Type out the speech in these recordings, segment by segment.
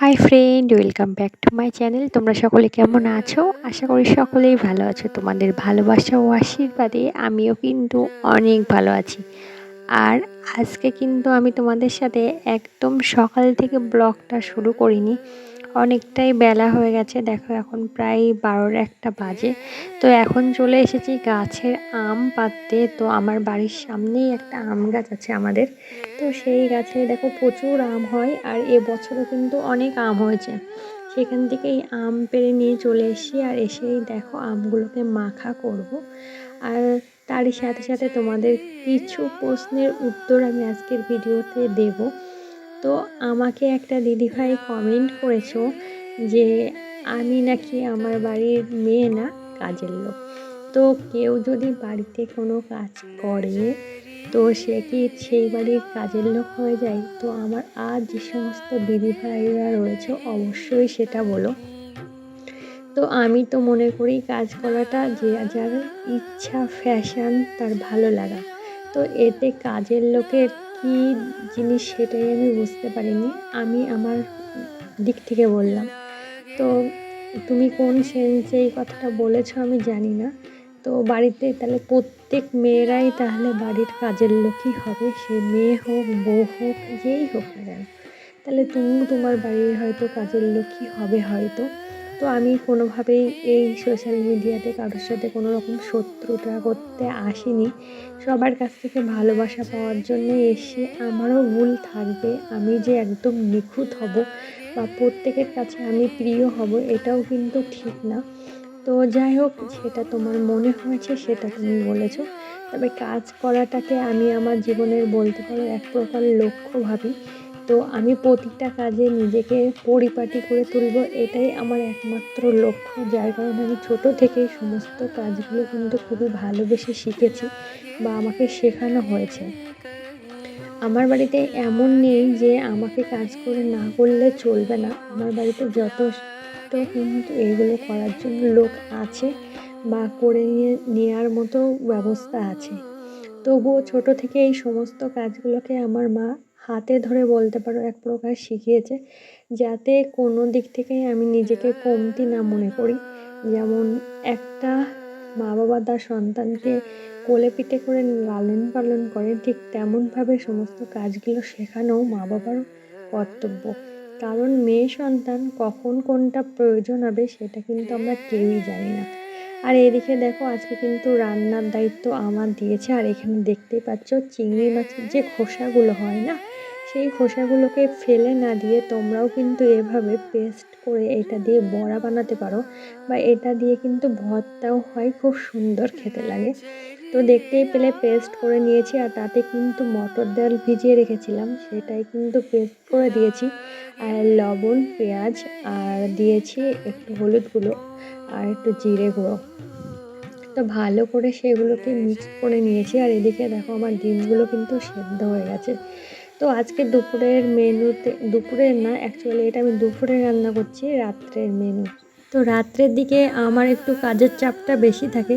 Hi friend welcome back to my channel তোমরা সকলে কেমন আছো? আশা করি সকলেই ভালো আছো। তোমাদের ভালোবাসা ও আশীর্বাদে আমিও কিন্তু অনেক ভালো আছি। আর আজকে কিন্তু আমি তোমাদের সাথে একদম সকাল থেকে ব্লগটা শুরু করিনি। অনেকটাই বেলা হয়ে গেছে। দেখো এখন প্রায় বারোর একটা বাজে। তো এখন চলে এসেছি গাছের আম পাততে তো আমার বাড়ির সামনেই একটা আম গাছ আছে আমাদের। তো সেই গাছে দেখো প্রচুর আম হয় আর এবছরও কিন্তু অনেক আম হয়েছে। সেখান থেকেই আম পেড়ে নিয়ে চলে এসেছি আর এসেই দেখো আমগুলোকে মাখা করব। আর তারই সাথে সাথে তোমাদের কিছু প্রশ্নের উত্তর আমি আজকের ভিডিওতে দেবো। তো আমাকে একটা দিদিভাই কমেন্ট করেছ যে, আমি নাকি আমার বাড়ির মেয়ে না, কাজের লোক। তো কেউ যদি বাড়িতে কোনো কাজ করে, তো সে কি সেই বাড়ির কাজের লোক হয়ে যায়? তো আমার আর যে সমস্ত দিদিভাইরা রয়েছে, অবশ্যই সেটা বলো। তো আমি তো মনে করি কাজ করাটা যে যার ইচ্ছা ফ্যাশন তার ভালো লাগা। তো এতে কাজের লোকের কী জিনিস সেটাই আমি বুঝতে পারিনি। আমি আমার দিক থেকে বললাম। তো তুমি কোন সেন্সে এই কথাটা বলেছ আমি জানি না। তো বাড়িতে তাহলে প্রত্যেক মেয়েরাই তাহলে বাড়ির কাজের লোকই হবে। সে মেয়ে হোক, বউ হোক, যেই হোক না কেন। তাহলে তুমিও তোমার বাড়ির হয়তো কাজের লোকই হবে হয়তো। তো আমি কোনোভাবেই এই সোশ্যাল মিডিয়াতে কারোর সাথে কোনো রকম শত্রুতা করতে আসিনি। সবার কাছ থেকে ভালোবাসা পাওয়ার জন্য এসে আমারও ভুল থাকবে, আমি যে একদম নিখুঁত হব বা প্রত্যেকের কাছে আমি প্রিয় হব এটাও কিন্তু ঠিক না। তো যাই হোক সেটা তোমার মনে হয়েছে সেটা তুমি বলেছ। তবে কাজ করাটাকে আমি আমার জীবনের বলতে পারো এক প্রকার লক্ষ্য ভাবি। তো আমি প্রতিটা কাজে নিজেকে পরিপাটি করে তুলব, এটাই আমার একমাত্র লক্ষ্য। যার কারণে আমি ছোট থেকেই সমস্ত কাজগুলো কিন্তু খুবই ভালোবেসে শিখেছি বা আমাকে শেখানো হয়েছে। আমার বাড়িতে এমন নেই যে আমাকে কাজ করে না করলে চলবে না। আমার বাড়িতে যথেষ্ট কিন্তু এগুলো করার জন্য লোক আছে বা করে নিয়ে নেওয়ার মতো ব্যবস্থা আছে। তবুও ছোট থেকে এই সমস্ত কাজগুলোকে আমার মা হাতে ধরে বলতে পারো এক প্রকার শিখিয়েছে যাতে কোনো দিক থেকেই আমি নিজেকে কমতি না মনে করি। যেমন একটা মা বাবা তার সন্তানকে কোলে পিঠে করে লালন পালন করে, ঠিক তেমনভাবে সমস্ত কাজগুলো শেখানো মা বাবার কর্তব্য। কারণ মেয়ে সন্তান কখন কোনটা প্রয়োজন হবে সেটা কিন্তু আমরা কেউই জানি না। আর এদিকে দেখো, আজকে কিন্তু রান্নার দায়িত্ব আমার দিয়েছে। আর এখানে দেখতেই পাচ্ছ চিংড়ি মাছের যে খোসাগুলো হয় না সেই খোসাগুলোকে ফেলে না দিয়ে তোমরাও কিন্তু এভাবে পেস্ট করে এটা দিয়ে বড়া বানাতে পারো বা এটা দিয়ে কিন্তু ভর্তাও হয়, খুব সুন্দর খেতে লাগে। তো দেখতেই পেলে পেস্ট করে নিয়েছি আর তাতে কিন্তু মটর ডাল ভিজিয়ে রেখেছিলাম, সেটাই কিন্তু পেস্ট করে দিয়েছি। আর লবণ, পেঁয়াজ আর দিয়েছি একটু হলুদ গুঁড়ো আর একটু জিরে গুঁড়ো। তো ভালো করে সেগুলোকে মিক্স করে নিয়েছি আর এদিকে দেখো আমার ডিমগুলো কিন্তু সেদ্ধ হয়ে গেছে। তো আজকে দুপুরের মেনুতে, দুপুরের না অ্যাকচুয়ালি এটা আমি দুপুরে রান্না করছি, রাত্রের মেনু। তো রাত্রের দিকে আমার একটু কাজের চাপটা বেশি থাকে,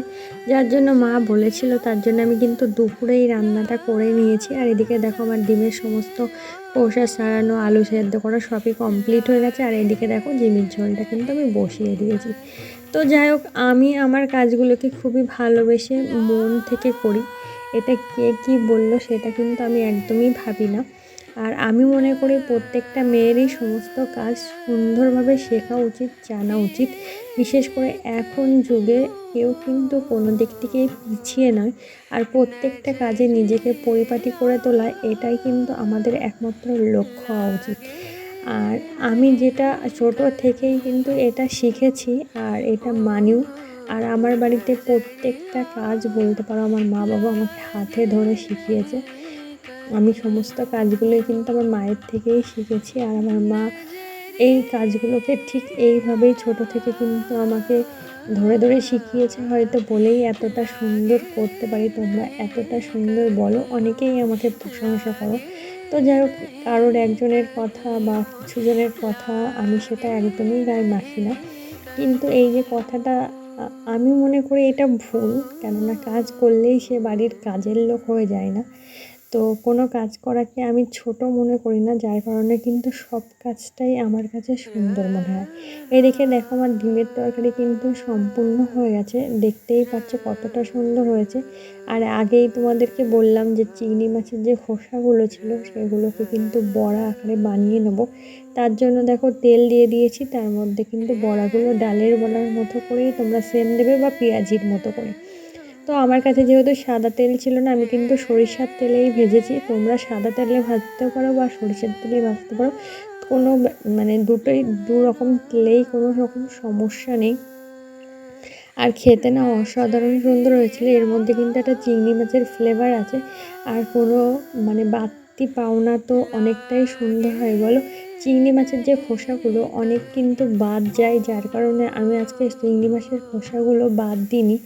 যার জন্য মা বলেছিল তার জন্য আমি কিন্তু দুপুরেই রান্নাটা করে নিয়েছি। আর এদিকে দেখো আমার ডিমের সমস্ত পোষা সারানো, আলু সেদ্ধ করা সবই কমপ্লিট হয়ে গেছে। আর এদিকে দেখো ডিমের ঝোলটা কিন্তু আমি বসিয়ে দিয়েছি। তো যাই হোক, আমি আমার কাজগুলোকে খুবই ভালোবেসে মন থেকে করি। এটা কে কী বলল সেটা কিন্তু আমি একদমই ভাবি না। আর আমি মনে করি প্রত্যেকটা মেয়েরই সমস্ত কাজ সুন্দরভাবে শেখা উচিত, জানা উচিত। বিশেষ করে এখন যুগে কেউ কিন্তু কোনো দিক থেকেই পিছিয়ে নয়। আর প্রত্যেকটা কাজে নিজেকে পরিপাটি করে তোলা, এটাই কিন্তু আমাদের একমাত্র লক্ষ্য হওয়া উচিত। আর আমি যেটা ছোট থেকেই কিন্তু এটা শিখেছি, আর এটা মানিও। আর আমার বাড়িতে প্রত্যেকটা কাজ বলতে পারো, আমার মা বাবা আমাকে হাতে ধরে শিখিয়েছে। আমি সমস্ত কাজগুলোই কিন্তু আমার মায়ের থেকেই শিখেছি আর আমার মা এই কাজগুলোকে ঠিক এইভাবেই ছোট থেকে কিন্তু আমাকে ধরে ধরে শিখিয়েছে। হয়তো বলেই এতটা সুন্দর করতে পারি, তোমরা এতটা সুন্দর বলো, অনেকেই আমাকে প্রশংসা করো। তো যাই হোক, কারোর একজনের কথা বা কিছু জনের কথা আমি সেটা একদমই গায়ে মাখি না। কিন্তু এই যে কথাটা আমি মনে করি এটা ভুল, কেননা কাজ করলেই সে বাড়ির কাজের লোক হয়ে যায় না। তো কোনো কাজ করাকে আমি ছোট মনে করি না, যার কারণে কিন্তু সব কাজটাই আমার কাছে সুন্দর মনে হয়। এদিকে দেখো আমার ডিমের তরকারি কিন্তু সম্পূর্ণ হয়ে গেছে, দেখতেই পাচ্ছ কতটা সুন্দর হয়েছে। আর আগেই তোমাদেরকে বললাম যে চিংড়ি মাছের যে খোসাগুলো ছিল, সেগুলোকে কিন্তু বড়া আকারে বানিয়ে নেব। তার জন্য দেখো তেল দিয়ে দিয়েছি, তার মধ্যে কিন্তু বড়াগুলো ডালের বড়ার মতো করেই তোমরা সেম দেবে বা পেঁয়াজির মতো করে। তো আমার কাছে যেহেতু সাদা তেল ছিল না, আমি কিন্তু সরিষার তেলেই ভেজেছি। তোমরা সাদা তেলে ভাজতে পারো বা সরিষার তেলে ভাজতে পারো। কোনো মানে দুটোই, দু রকম তেলেই কোনো রকম সমস্যা নেই। আর খেতে না অসাধারণ সুন্দর হয়েছিল। এর মধ্যে কিন্তু একটা চিংড়ি মাছের ফ্লেভার আছে। আর কোনো মানে বাড়তি পাওনা তো অনেকটাই সুন্দর হয়, বলো? চিংড়ি মাছের যে খোসাগুলো অনেক কিন্তু বাদ যায়। যার কারণে আমি আজকে চিংড়ি মাছের খোসাগুলো বাদ দিইনি।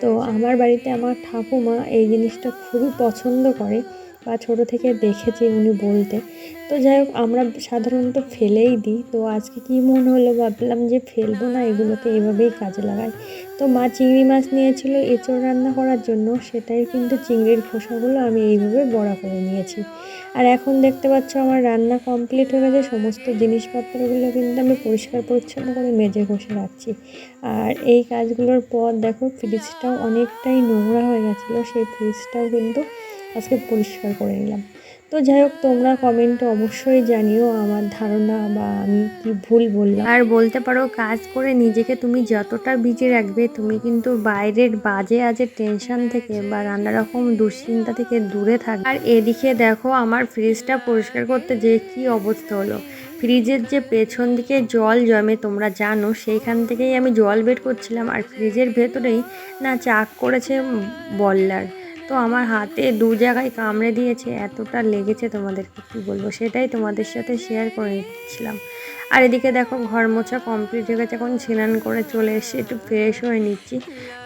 তো আমার বাড়িতে আমার ঠাকুমা এই জিনিসটা খুবই পছন্দ করে। বা ছোটো থেকে দেখেছি উনি বলতে। তো যাই হোক আমরা সাধারণত ফেলেই দিই। তো আজকে কী মনে হলো ভাবলাম যে ফেলব না, এগুলোকে এভাবেই কাজে লাগাই। তো মা চিংড়ি মাছ নিয়েছিল, এঁচড় রান্না করার জন্য। সেটাই কিন্তু চিংড়ির খোসাগুলো আমি এইভাবে বড়া করে নিয়েছি। আর এখন দেখতে পাচ্ছ আমার রান্না কমপ্লিট হয়ে গেছে সমস্ত জিনিসপত্রগুলো কিন্তু আমি পরিষ্কার পরিচ্ছন্ন করে মেজে ঘষে রাখছি। আর এই কাজগুলোর পর দেখো, ফ্রিজটাও অনেকটাই নোংরা হয়ে গেছিল। সেই ফ্রিজটাও কিন্তু আজকে পরিষ্কার করে নিলাম। তো যাই হোক, তোমরা কমেন্টে অবশ্যই জানিও আমার ধারণা বা আমি কি ভুল বললাম। আর বলতে পারো, কাজ করে নিজেকে তুমি যতটা বিজি রাখবে, তুমি কিন্তু বাইরের বাজে আজে টেনশন থেকে বা নানা রকম দুশ্চিন্তা থেকে দূরে থাকবে। আর এদিকে দেখো, আমার ফ্রিজটা পরিষ্কার করতে যে কি অবস্থা হলো। ফ্রিজের যে পেছন দিকে জল জমে, তোমরা জানো, সেইখান থেকেই আমি জল বের করছিলাম। আর ফ্রিজের ভেতরেই না চাক করেছে বল্লার। তো আমার হাতে দু জায়গায় কামড়ে দিয়েছে, এতটা লেগেছে তোমাদেরকে কী বলব? সেটাই তোমাদের সাথে শেয়ার করে নিচ্ছিলাম। আর এদিকে দেখো ঘর মোছা কমপ্লিট হয়ে গেছে, এখন স্নান করে চলে এসে একটু ফ্রেশ হয়ে নিচ্ছি।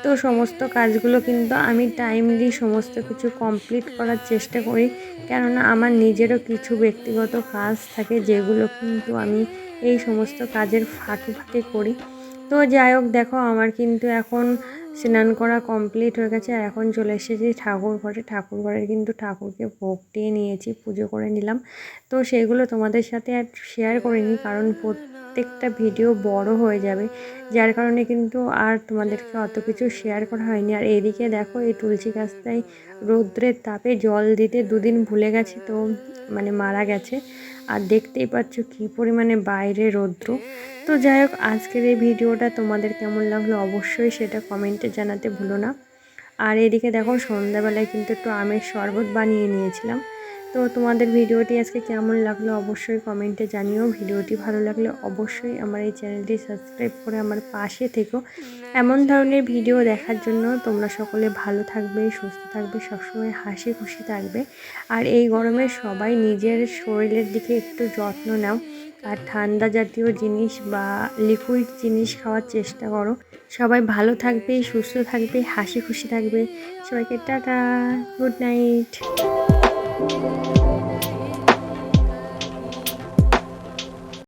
তো সমস্ত কাজগুলো কিন্তু আমি টাইমলি সমস্ত কিছু কমপ্লিট করার চেষ্টা করি। কেননা আমার নিজেরও কিছু ব্যক্তিগত কাজ থাকে যেগুলো কিন্তু আমি এই সমস্ত কাজের ফাঁকে ফাঁকে করি। তো যাই হোক, দেখো আমার কিন্তু এখন স্নান করা কমপ্লিট হয়ে গেছে, আর এখন চলে এসেছি ঠাকুর ঘরে। ঠাকুর ঘরে কিন্তু ঠাকুরকে ভোগ দিয়ে নিয়েছি, পুজো করে নিলাম। তো সেগুলো তোমাদের সাথে আর শেয়ার করিনি, কারণ প্রত্যেকটা ভিডিও বড় হয়ে যাবে। যার কারণে কিন্তু আর তোমাদেরকে অত কিছু শেয়ার করা হয়নি। আর এদিকে দেখো, এই তুলসী গাছটাই রৌদ্রের তাপে জল দিতে দুদিন ভুলে গেছি, তো মানে মারা গেছে। আর দেখতেই পাচ্ছ কী পরিমাণে বাইরে রৌদ্র। তো যাই হোক, আজকের এই ভিডিওটা তোমাদের কেমন লাগল অবশ্যই সেটা কমেন্টে জানাতে ভুলো না। আর এদিকে দেখো, সন্ধ্যাবেলায় কিন্তু একটু আমের শরবত বানিয়ে নিয়েছিলাম। তো তোমাদের ভিডিওটি আজকে কেমন লাগল অবশ্যই কমেন্টে জানিও। ভিডিওটি ভালো লাগলে অবশ্যই আমার এই চ্যানেলটি সাবস্ক্রাইব করে আমার পাশে থেকো। এমন ধরনের ভিডিও দেখার জন্য তোমরা সকলে ভালো থাকবে, সুস্থ থাকবে, সবসময় হাসি খুশি থাকবে। আর এই গরমে সবাই নিজের শরীরের দিকে একটু যত্ন নাও। আর ঠান্ডা জাতীয় জিনিস বা লিকুইড জিনিস খাওয়ার চেষ্টা করো। সবাই ভালো থাকবে, সুস্থ থাকবে, হাসি খুশি থাকবে। সবাইকে টাটা গুড নাইট